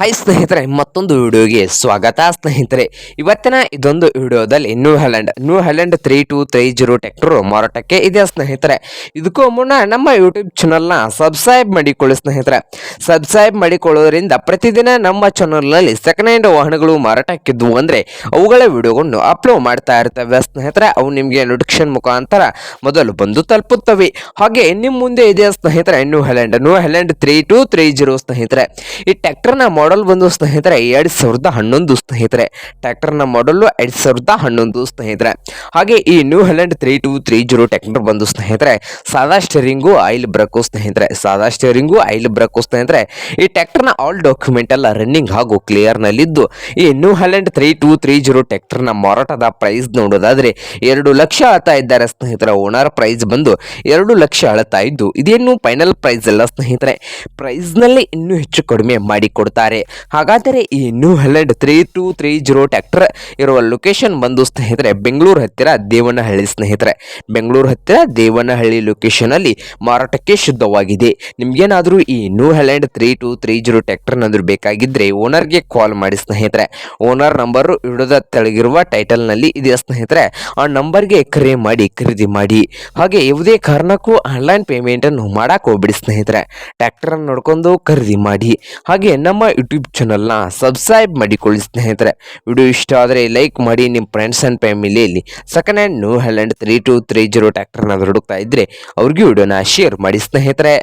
Hi ಸ್ನೇಹಿತರೆ, ಮತ್ತೊಂದು ವಿಡಿಯೋಗೆ ಸ್ವಾಗತ. ಸ್ನೇಹಿತರೆ, ಇವತ್ತಿನ ಇದೊಂದು ವಿಡಿಯೋದಲ್ಲಿ New Holland New Holland three two three zero tractor ಮಾರಾಟಕ್ಕೆ ಇದೆ ಸ್ನೇಹಿತರೆ? ಇದಕ್ಕೂ ಮುನ್ನ ನಮ್ಮ ಯೂಟ್ಯೂಬ್ ಚಾನಲ್ನ ಸಬ್ಸ್ಕ್ರೈಬ್ ಮಾಡಿಕೊಳ್ಳಿ ಸ್ನೇಹಿತರೆ. ಸಬ್ಸ್ಕ್ರೈಬ್ ಮಾಡಿಕೊಳ್ಳೋದ್ರಿಂದ ಪ್ರತಿದಿನ ನಮ್ಮ ಚಾನಲ್ನಲ್ಲಿ ಸೆಕೆಂಡ್ ಹ್ಯಾಂಡ್ ವಾಹನಗಳು ಮಾರಾಟಕ್ಕಿದ್ದವು ಅಂದರೆ ಅವುಗಳ ವಿಡಿಯೋಗಳನ್ನು ಅಪ್ಲೋಡ್ ಮಾಡ್ತಾ ಇರ್ತವೆ ಸ್ನೇಹಿತರೆ. ಅವು ನಿಮಗೆ ನೋಟಿಫಿಕೇಶನ್ ಮುಖಾಂತರ ಮೊದಲು ಬಂದು ತಲುಪುತ್ತವೆ. ಹಾಗೆ ನಿಮ್ಮ ಮುಂದೆ ಇದೆ ಸ್ನೇಹಿತರೆ New Holland New Holland three two three zero ಸ್ನೇಹಿತರೆ. ಈ ಟ್ರ್ಯಾಕ್ಟರ್ನ ಮಾಡೆಲ್ ಬಂದು ಸ್ನೇಹಿತರೆ, ಎರಡು ಸಾವಿರದ ಹನ್ನೊಂದು ಸ್ನೇಹಿತರೆ. ಟ್ರ್ಯಾಕ್ಟರ್ನ ಮಾಡಲ್ ಎರಡು ಸಾವಿರದ ಹನ್ನೊಂದು ಸ್ನೇಹಿತರೆ. ಹಾಗೆ ಈ New Holland three two three zero tractor ಬಂದು ಸ್ನೇಹಿತರೆ, ಸಾದಾ ಸ್ಟೇರಿಂಗು ಆಯಿಲ್ ಬ್ರೇಕು ಸ್ನೇಹಿತರೆ. ಸಾದಾ ಸ್ಟೇರಿಂಗು ಆಯಿಲ್ ಬ್ರೇಕು ಸ್ನೇಹಿತರೆ. ಈ ಟ್ರ್ಯಾಕ್ಟರ್ನ ಆಲ್ ಡಾಕ್ಯುಮೆಂಟ್ ಎಲ್ಲ ರನ್ನಿಂಗ್ ಹಾಗೂ ಕ್ಲಿಯರ್ನಲ್ಲಿದ್ದು ಈ New Holland three two three zero ಟ್ರ್ಯಾಕ್ಟರ್ನ ಮಾರಾಟದ ಪ್ರೈಸ್ ನೋಡೋದಾದ್ರೆ, ಎರಡು ಲಕ್ಷ ಅಳ್ತಾ ಇದ್ದಾರೆ ಸ್ನೇಹಿತರೆ. ಓನರ್ ಪ್ರೈಸ್ ಬಂದು ಎರಡು ಲಕ್ಷ ಅಳತಾ ಇದ್ದು, ಇದೇನು ಫೈನಲ್ ಪ್ರೈಸ್ ಅಲ್ಲ ಸ್ನೇಹಿತರೆ. ಪ್ರೈಸ್ನಲ್ಲಿ ಇನ್ನೂ ಹೆಚ್ಚು ಕಡಿಮೆ ಮಾಡಿ ಹಾಗಾದರೆ ಈ New Holland three two three zero tractor ಇರುವ ಲೊಕೇಶನ್ ಬಂದು ಸ್ನೇಹಿತರೆ, ಬೆಂಗಳೂರು ಹತ್ತಿರ ದೇವನಹಳ್ಳಿ ಸ್ನೇಹಿತರೆ. ಬೆಂಗಳೂರು ಹತ್ತಿರ ದೇವನಹಳ್ಳಿ ಲೊಕೇಶನಲ್ಲಿ ಮಾರಾಟಕ್ಕೆ ಶುದ್ಧವಾಗಿದೆ. ನಿಮ್ಗೇನಾದರೂ ಈ New Holland three two three zero ಟ್ರ್ಯಾಕ್ಟರ್ನಾದ್ರೂ ಬೇಕಾಗಿದ್ದರೆ ಓನರ್ಗೆ ಕಾಲ್ ಮಾಡಿ ಸ್ನೇಹಿತರೆ. ಓನರ್ ನಂಬರು ಹಿಡಿದ ತೆಳಗಿರುವ ಟೈಟಲ್ನಲ್ಲಿ ಇದೆ ಸ್ನೇಹಿತರೆ? ಆ ನಂಬರ್ಗೆ ಕರೆ ಮಾಡಿ, ಖರೀದಿ ಮಾಡಿ. ಹಾಗೆ ಯಾವುದೇ ಕಾರಣಕ್ಕೂ ಆನ್ಲೈನ್ ಪೇಮೆಂಟನ್ನು ಮಾಡಕ್ಕೆ ಹೋಗ್ಬಿಡಿ ಸ್ನೇಹಿತರೆ. ಟ್ರ್ಯಾಕ್ಟರನ್ನು ನೋಡ್ಕೊಂಡು ಖರೀದಿ ಮಾಡಿ. ಹಾಗೆ ನಮ್ಮ ಯೂಟ್ಯೂಬ್ ಚಾನಲ್ನ ಸಬ್ಸ್ಕ್ರೈಬ್ ಮಾಡಿಕೊಳ್ಳಿ ಸ್ನೇಹಿತರೆ. ವಿಡಿಯೋ ಇಷ್ಟ ಆದರೆ ಲೈಕ್ ಮಾಡಿ ನಿಮ್ಮ ಫ್ರೆಂಡ್ಸ್ ಆ್ಯಂಡ್ ಫ್ಯಾಮಿಲಿಯಲ್ಲಿ second hand New Holland three two three zero ಟ್ಯಾಕ್ಟರ್ನ ಹುಡುಕ್ತಾ ಇದ್ದರೆ ಅವ್ರಿಗೂ ವಿಡಿಯೋನ ಶೇರ್ ಮಾಡಿ ಸ್ನೇಹಿತರೆ.